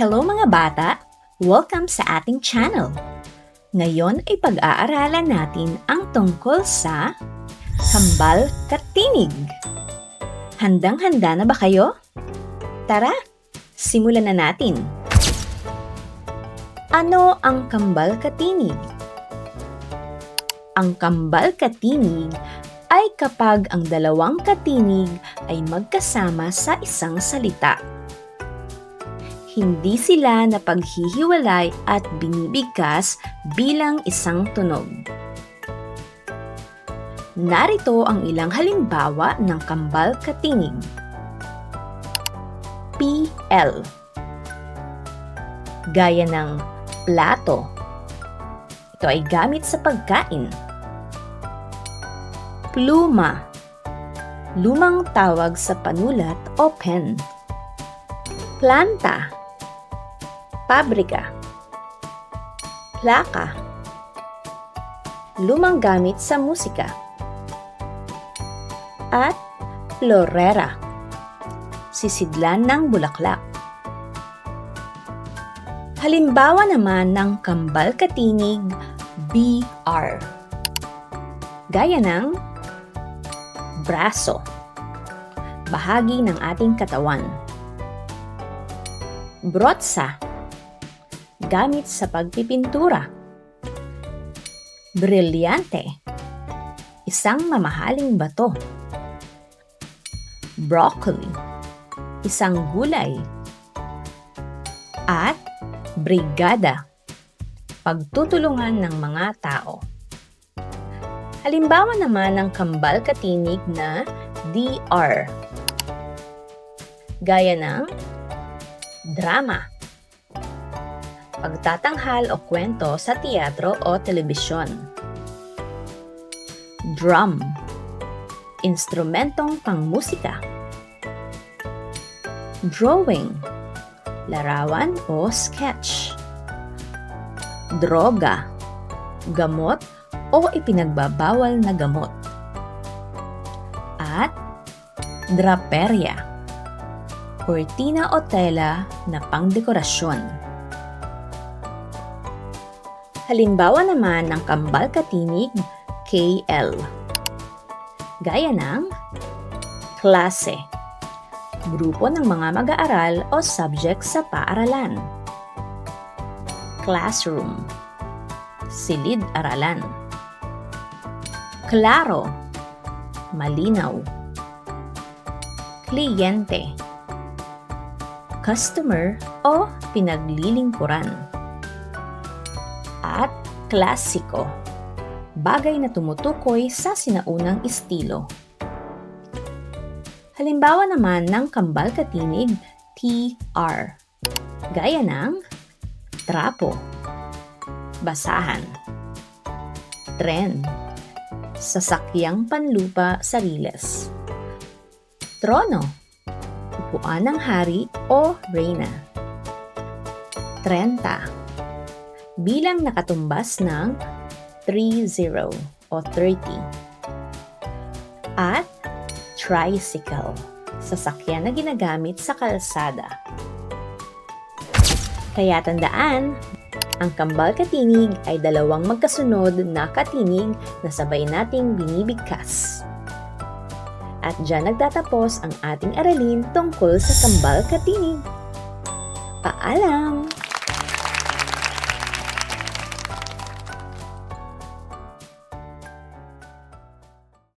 Hello mga bata! Welcome sa ating channel. Ngayon ay pag-aaralan natin ang tungkol sa Kambal Katinig. Handang-handa na ba kayo? Tara, simulan na natin. Ano ang kambal katinig? Ang kambal katinig ay kapag ang dalawang katinig ay magkasama sa isang salita. Hindi sila napaghihiwalay at binibigkas bilang isang tunog. Narito ang ilang halimbawa ng kambal katinig. PL Gaya ng plato. Ito ay gamit sa pagkain. Pluma Lumang tawag sa panulat o pen. Planta Pabrika Plaka Lumang gamit sa musika At florera Sisidlan ng bulaklak Halimbawa naman ng kambal katinig BR. Gaya ng braso, bahagi ng ating katawan. Brotsa, gamit sa pagpipintura. Brilyante, isang mamahaling bato. Broccoli, isang gulay. At brigada, pagtutulungan ng mga tao. Halimbawa naman ng kambal katinig na DR. Gaya ng drama, pagtatanghal o kwento sa teatro o telebisyon. Drum, instrumentong pangmusika. Drawing, larawan o sketch. Droga, gamot o ipinagbabawal na gamot. At draperia, kurtina o tela na pangdekorasyon. Halimbawa naman ng kambal katinig KL. Gaya ng klase, grupo ng mga mag-aaral o subject sa paaralan. Classroom, silid-aralan. Klaro, malinaw. Kliyente, customer o pinaglilingkuran. Klasiko, bagay na tumutukoy sa sinaunang estilo. Halimbawa naman ng kambal katinig TR. Gaya ng trapo, basahan, tren, sasakyang panlupa sa riles, trono, upuan ng hari o reyna, 30, bilang nakatumbas ng 30 o 30, at tricycle, sasakyan na ginagamit sa kalsada. Kaya tandaan, ang kambal katinig ay dalawang magkasunod na katinig na sabay nating binibigkas. At dyan nagtatapos ang ating aralin tungkol sa kambal katinig. Paalam!